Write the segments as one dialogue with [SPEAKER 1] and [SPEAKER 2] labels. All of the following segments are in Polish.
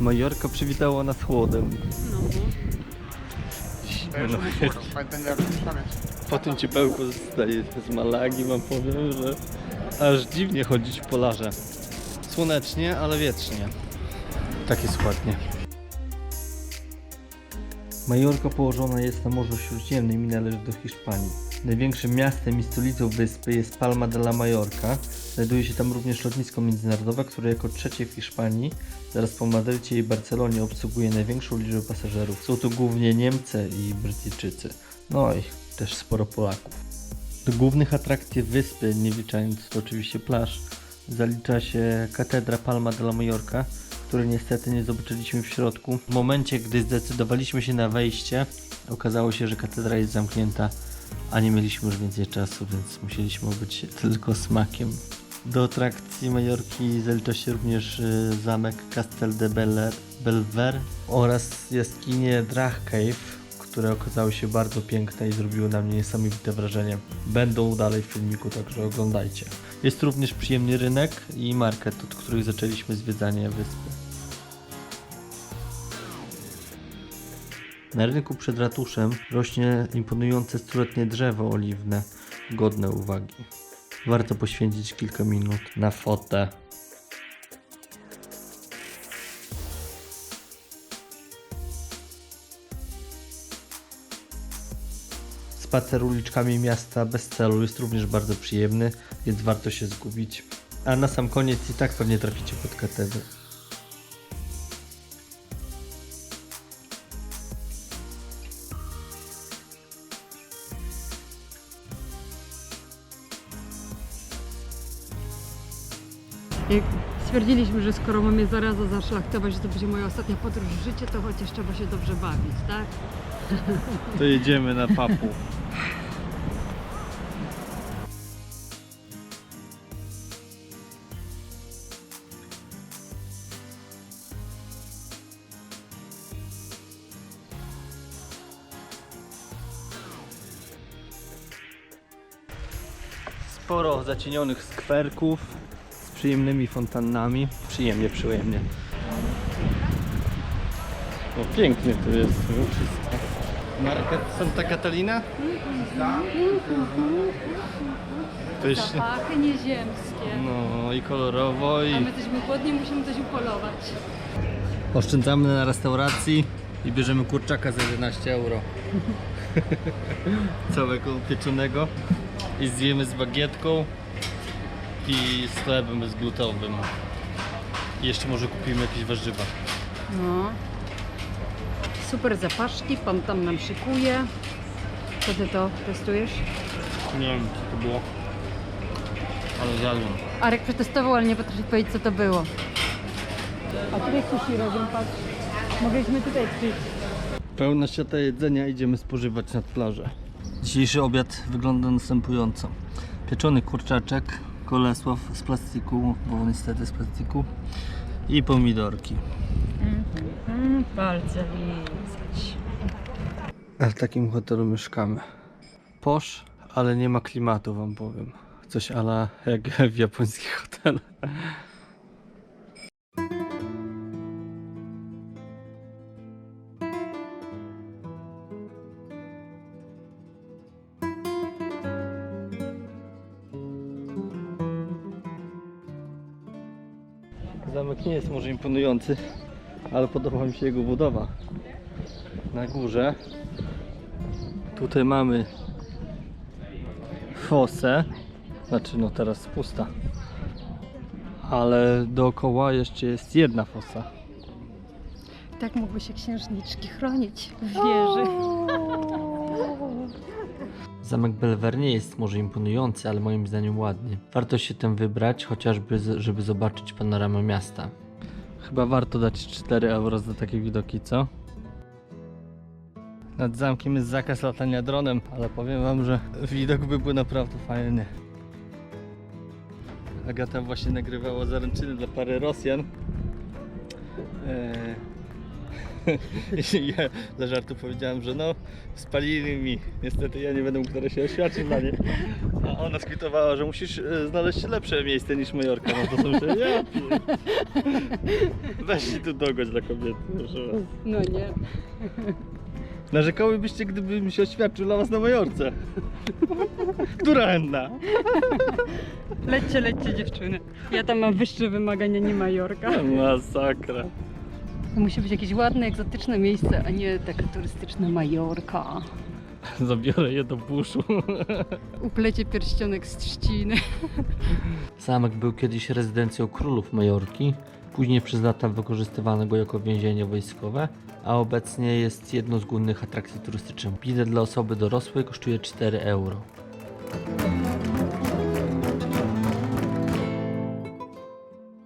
[SPEAKER 1] Majorka przywitała nas chłodem.
[SPEAKER 2] No.
[SPEAKER 3] To już
[SPEAKER 1] No,
[SPEAKER 3] kurwa, jak pamięć.
[SPEAKER 1] Po tym ciepełku zostaje z Malagi, wam powiem, że aż dziwnie chodzić w polarze. Słonecznie, ale wietrznie. Tak jest ładnie. Majorka położona jest na Morzu Śródziemnym i należy do Hiszpanii. Największym miastem i stolicą wyspy jest Palma de la Mallorca. Znajduje się tam również lotnisko międzynarodowe, które jako trzecie w Hiszpanii, zaraz po Madrycie i Barcelonie obsługuje największą liczbę pasażerów. Są to głównie Niemcy i Brytyjczycy. No i też sporo Polaków. Do głównych atrakcji wyspy, nie liczając to oczywiście plaż, zalicza się katedra Palma de la Mallorca, której niestety nie zobaczyliśmy w środku. W momencie, gdy zdecydowaliśmy się na wejście, okazało się, że katedra jest zamknięta, a nie mieliśmy już więcej czasu, więc musieliśmy się tylko smakiem. Do atrakcji Majorki zalicza się również y, zamek Castel de Belver oraz jaskinie Drach Cave, które okazały się bardzo piękne i zrobiły na mnie niesamowite wrażenie. Będą dalej w filmiku, także oglądajcie. Jest również przyjemny rynek i market, od których zaczęliśmy zwiedzanie wyspy. Na rynku przed ratuszem rośnie imponujące stuletnie drzewo oliwne, godne uwagi. Warto poświęcić kilka minut na fotę. Spacer uliczkami miasta bez celu jest również bardzo przyjemny, więc warto się zgubić. A na sam koniec i tak pewnie traficie pod katedrę.
[SPEAKER 2] Stwierdziliśmy, że skoro mamy zaraza zaszlachtować, że to będzie moja ostatnia podróż w życiu, to chociaż trzeba się dobrze bawić, tak?
[SPEAKER 1] To jedziemy na papu. Sporo zacienionych skwerków przyjemnymi fontannami. Przyjemnie, przyjemnie. No pięknie tu jest no, wszystko. Market Santa Catalina? To jest,
[SPEAKER 2] Zapachy nieziemskie.
[SPEAKER 1] no i kolorowo
[SPEAKER 2] A
[SPEAKER 1] i
[SPEAKER 2] my jesteśmy głodni, musimy coś upolować.
[SPEAKER 1] oszczędzamy na restauracji i bierzemy kurczaka za 11 euro. Całego pieczonego i zjemy z bagietką i z chlebem bezglutowym. I jeszcze może kupimy jakieś warzywa.
[SPEAKER 2] No. Super zapaszki, pan tam nam szykuje. Co ty to testujesz?
[SPEAKER 1] Nie wiem co to było, ale zjadłem.
[SPEAKER 2] Arek przetestował, ale nie potrafi powiedzieć co to było. A tutaj sushi robią, patrz. Mogliśmy tutaj przyjść.
[SPEAKER 1] Pełna świata jedzenia idziemy spożywać nad plażę. Dzisiejszy obiad wygląda następująco. Pieczony kurczaczek, kolesław z plastiku, bo niestety z plastiku i pomidorki.
[SPEAKER 2] Mm, palce lizać.
[SPEAKER 1] A w takim hotelu mieszkamy. Posz, ale nie ma klimatu wam powiem. Coś ala jak w japońskich hotelach. Zamek nie jest może imponujący, ale podoba mi się jego budowa. Na górze tutaj mamy fosę, znaczy no teraz pusta, ale dookoła jeszcze jest jedna fosa.
[SPEAKER 2] Tak mogły się księżniczki chronić w wieży.
[SPEAKER 1] Zamek Belver nie jest może imponujący, ale moim zdaniem ładny. Warto się tym wybrać, chociażby żeby zobaczyć panoramę miasta. Chyba warto dać 4 euro za takie widoki, co? Nad zamkiem jest zakaz latania dronem, ale powiem wam, że widok by był naprawdę fajny. Agata właśnie nagrywała zaręczyny dla pary Rosjan. Eee, ja dla żartu powiedziałem, że no, spalili mi. Niestety ja nie będę mógł teraz się oświadczyć dla niej. A ona skwitowała, że musisz e, znaleźć lepsze miejsce niż Majorka. No to sobie ja pier- Weź się tu dogodź dla kobiety, proszę was.
[SPEAKER 2] No nie.
[SPEAKER 1] Narzekałybyście, gdybym się oświadczył dla was na Majorce. Która chętna?
[SPEAKER 2] Lećcie, lećcie dziewczyny. Ja tam mam wyższe wymagania, nie Majorka.
[SPEAKER 1] Masakra.
[SPEAKER 2] To musi być jakieś ładne, egzotyczne miejsce, a nie taka turystyczna Majorka.
[SPEAKER 1] Zabiorę je do buszu.
[SPEAKER 2] Uplecie pierścionek z trzciny.
[SPEAKER 1] Zamek był kiedyś rezydencją królów Majorki, później przez lata wykorzystywano go jako więzienie wojskowe, a obecnie jest jedną z głównych atrakcji turystycznych. Bilet dla osoby dorosłej kosztuje 4 euro.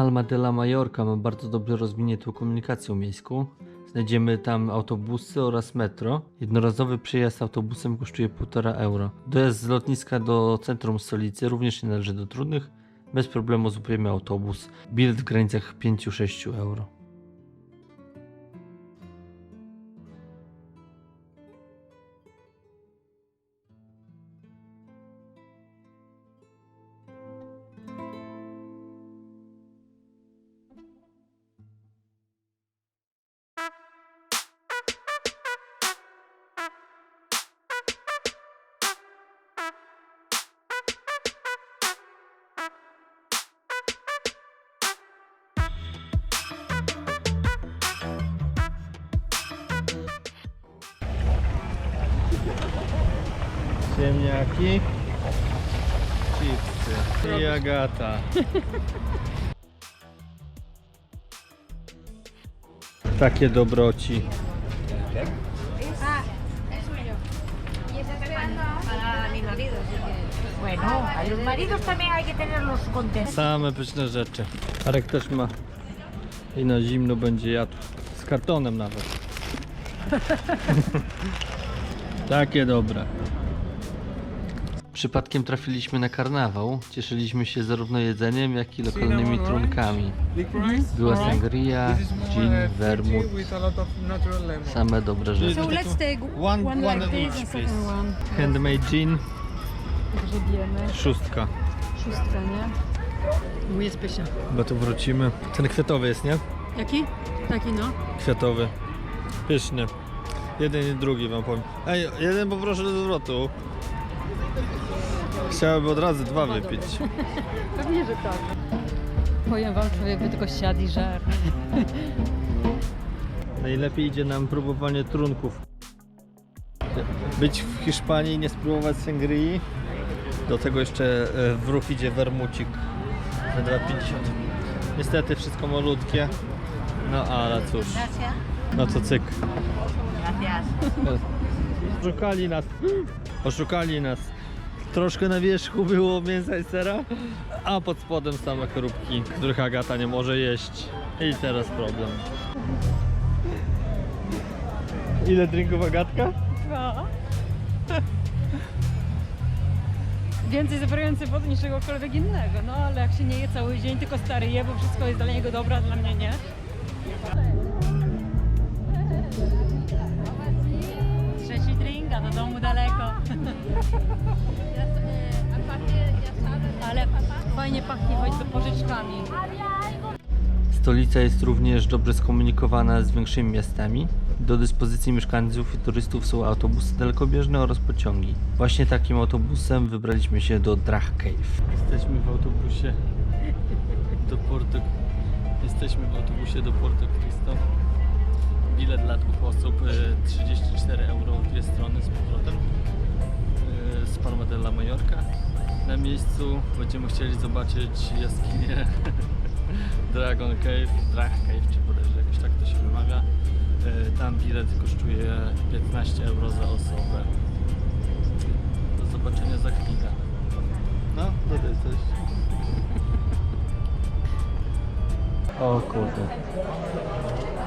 [SPEAKER 1] Palma de la Mallorca ma bardzo dobrze rozwiniętą komunikację miejską. Znajdziemy tam autobusy oraz metro. Jednorazowy przejazd autobusem kosztuje 1,5 euro. Dojazd z lotniska do centrum stolicy również nie należy do trudnych. Bez problemu złapiemy autobus. Bilet w granicach 5-6 euro. Ziemniaki, chipsy i Agata. Takie dobroci.
[SPEAKER 4] para mi marido, así que... Bueno, a los maridos también hay que tenerlos contentos.
[SPEAKER 1] Same pyszne rzeczy. Arek też ma. I na zimno będzie jadł. Z kartonem nawet. Takie dobre. Przypadkiem trafiliśmy na karnawał. Cieszyliśmy się zarówno jedzeniem, jak i lokalnymi trunkami. Była sangria, gin,
[SPEAKER 5] uh,
[SPEAKER 1] vermut. Same dobre rzeczy.
[SPEAKER 2] So let's take
[SPEAKER 1] One-
[SPEAKER 2] one,
[SPEAKER 1] one
[SPEAKER 2] like
[SPEAKER 1] of
[SPEAKER 2] this
[SPEAKER 1] each,
[SPEAKER 2] and second
[SPEAKER 1] please.
[SPEAKER 2] one.
[SPEAKER 1] Handmade gin,
[SPEAKER 2] Grzebiemy.
[SPEAKER 1] szóstka.
[SPEAKER 2] Szóstka, nie? Mój pysia.
[SPEAKER 1] Bo tu wrócimy. Ten kwiatowy jest, nie?
[SPEAKER 2] Jaki? Taki no.
[SPEAKER 1] Kwiatowy. Pyszny. Jeden i drugi wam powiem. Ej, jeden poproszę do zwrotu. Chciałbym od razu dwa wypić.
[SPEAKER 2] Pewnie, że tak. Powiem wam, człowiek by tylko siadł i żar.
[SPEAKER 1] Najlepiej idzie nam próbowanie trunków. Być w Hiszpanii i nie spróbować sangrii. Do tego jeszcze e, w ruch idzie wermucik za 2,50. Niestety wszystko malutkie. No ale cóż. No to cyk. Oszukali nas. Oszukali nas. Troszkę na wierzchu było mięsa i sera, a pod spodem same chrupki, których Agata nie może jeść. I teraz problem. Ile drinków Agatka?
[SPEAKER 2] Dwa. Więcej zawierający wody niż czegokolwiek innego, no ale jak się nie je cały dzień, tylko stary je, bo wszystko jest dla niego dobre, a dla mnie nie. Trzeci drink, a do domu daleko. Fajnie pachnie choćby pożyczkami.
[SPEAKER 1] Stolica jest również dobrze skomunikowana z większymi miastami. Do dyspozycji mieszkańców i turystów są autobusy dalekobieżne oraz pociągi. Właśnie takim autobusem wybraliśmy się do Drach Cave. Jesteśmy w autobusie do Porto... Jesteśmy w autobusie do Porto Cristo. Bilet dla dwóch osób e, 34 euro w dwie strony z powrotem e, z Palma de la Mallorca. Na miejscu będziemy chcieli zobaczyć jaskinię Dragon Cave, Drach Cave, czy bodajże jakoś tak to się wymawia. E, Tam bilet kosztuje 15 euro za osobę. Do zobaczenia za chwilę. No, tutaj coś. O kurde.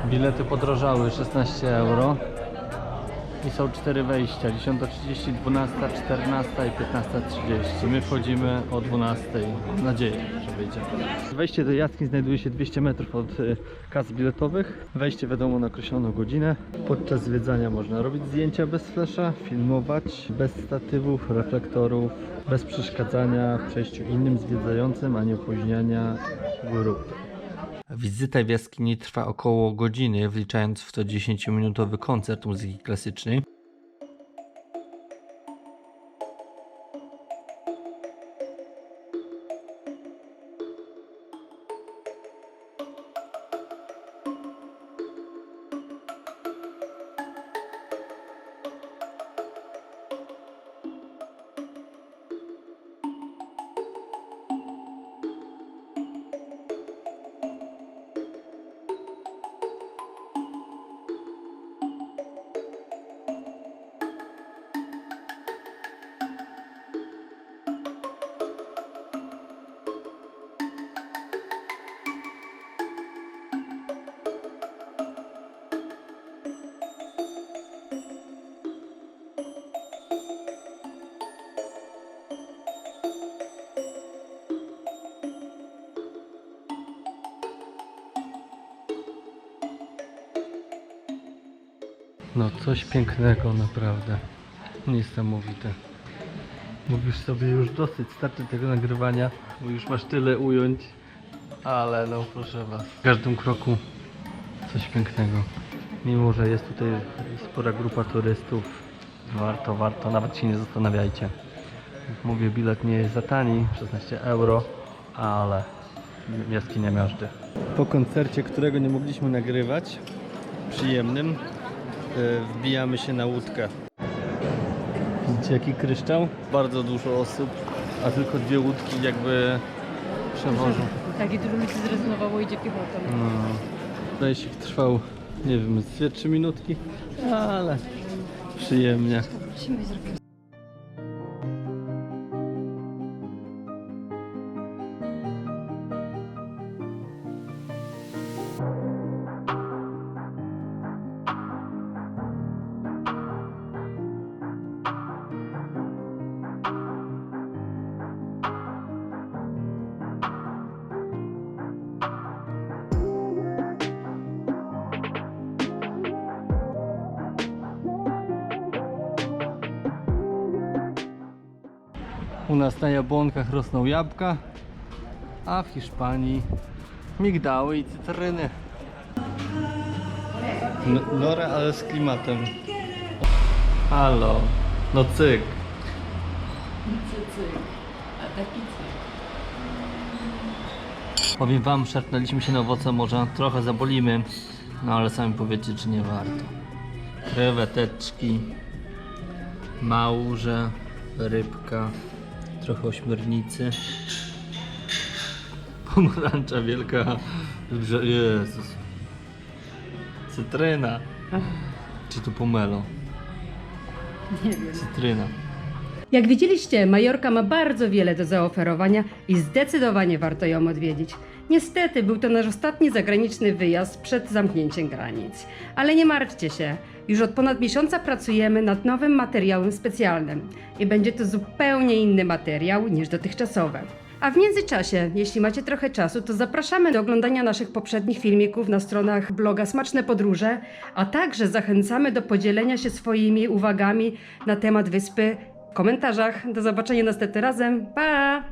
[SPEAKER 1] Bilety podrożały 16 euro. I są cztery wejścia, 10.30, 12, 14 i 15.30. My wchodzimy o 12. Mam nadzieję, że wyjdziemy. Wejście do jaskiń znajduje się 200 metrów od y, kas biletowych. Wejście wiadomo na określoną godzinę. Podczas zwiedzania można robić zdjęcia bez flesza, filmować bez statywów, reflektorów, bez przeszkadzania w przejściu innym zwiedzającym, ani opóźniania grup. Wizyta w jaskini trwa około godziny, wliczając w to 10-minutowy koncert muzyki klasycznej. No coś pięknego naprawdę. Niesamowite. Mówisz sobie już dosyć, starczy tego nagrywania, bo już masz tyle ująć. Ale no proszę was. W każdym kroku coś pięknego. Mimo, że jest tutaj spora grupa turystów, warto, warto, nawet się nie zastanawiajcie. Jak Mówię, bilet nie jest za tani, 16 euro, ale jaskinia miażdży. Po koncercie, którego nie mogliśmy nagrywać, przyjemnym, wbijamy się na łódkę. Widzicie jaki kryształ? Bardzo dużo osób, a tylko dwie łódki jakby przewożą.
[SPEAKER 2] Takie dużo ludzi zrezygnowało idzie piechotą.
[SPEAKER 1] No. Zajście trwał, nie wiem, z 2-3 minutki, ale przyjemnie. Nas na jabłonkach rosną jabłka, a w Hiszpanii migdały i cytryny. Nora, ale z klimatem. Halo, no cyk. Powiem wam, szarpnęliśmy się na owoce morza, trochę zabolimy, no ale sami powiecie, czy nie warto. Kreweteczki, małże, rybka, trochę ośmiornicy, pomarańcza wielka, Jezus, cytryna, czy to pomelo?
[SPEAKER 2] Nie wiem.
[SPEAKER 1] Cytryna.
[SPEAKER 2] Jak widzieliście, Majorka ma bardzo wiele do zaoferowania i zdecydowanie warto ją odwiedzić. Niestety był to nasz ostatni zagraniczny wyjazd przed zamknięciem granic. Ale nie martwcie się, już od ponad miesiąca pracujemy nad nowym materiałem specjalnym i będzie to zupełnie inny materiał niż dotychczasowe. A w międzyczasie, jeśli macie trochę czasu, to zapraszamy do oglądania naszych poprzednich filmików na stronach bloga Smaczne Podróże, a także zachęcamy do podzielenia się swoimi uwagami na temat wyspy w komentarzach. Do zobaczenia następnym razem. Pa!